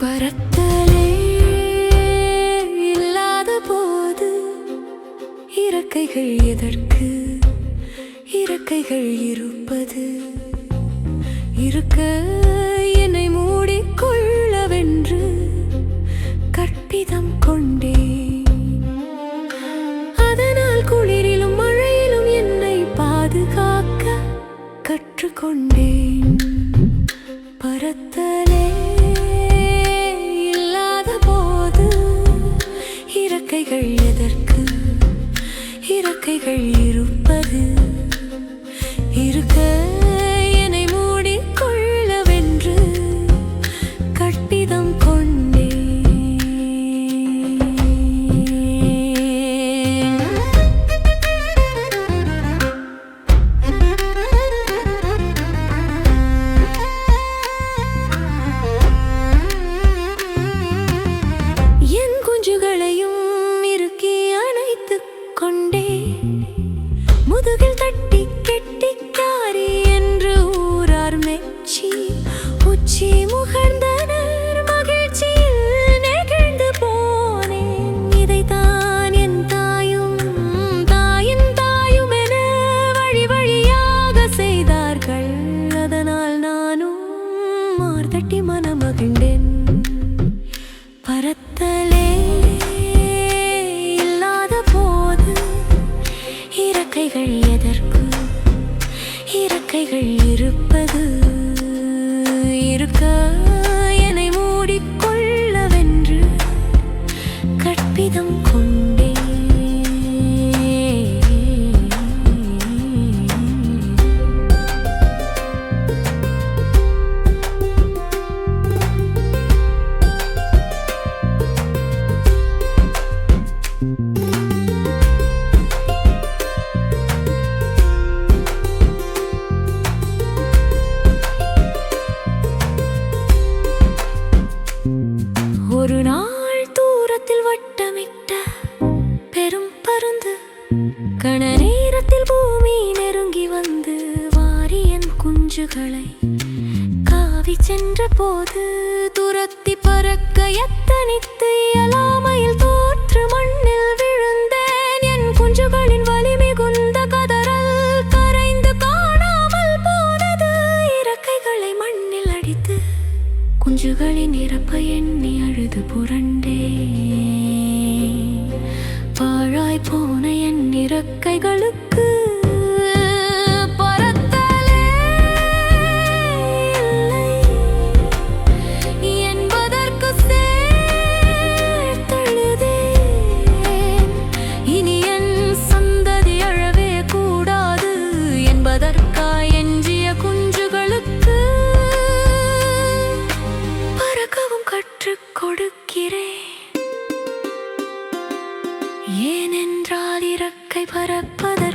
பறத்தலே இறக்கைகள் எதற்கு? இறக்கைகள் இருப்பது? இருக்க என்னை மூடிக்கொள்ளவென்று கற்பிதம் கொண்டேன். அதனால் குளிரிலும் மழையிலும் என்னை பாதுகாக்க கற்றுக்கொண்டேன். பரத்தலே இல்லாத போது இறக்கைகள் எதற்கு? இறக்கைகள் இருப்பது இருக்க இருப்பது இருக்க வாரியன் குஞ்சுகளை காவி சென்ற போது துரத்தி பறக்க எத்தனித்து இயலாமையில் தோற்று மண்ணில் விழுந்தேன். என் குஞ்சுகளின் வலி மிகுந்த கதறல் கரைந்து காணாமல் போனது. இறக்கைகளை மண்ணில் அடித்து குஞ்சுகளின் இறப்பை எண்ணி அழுது புரண்டே. பாழாய் போன என் இறக்கைகளுக்கு ஏனென்றால் இறக்கை பரப்பதற்கு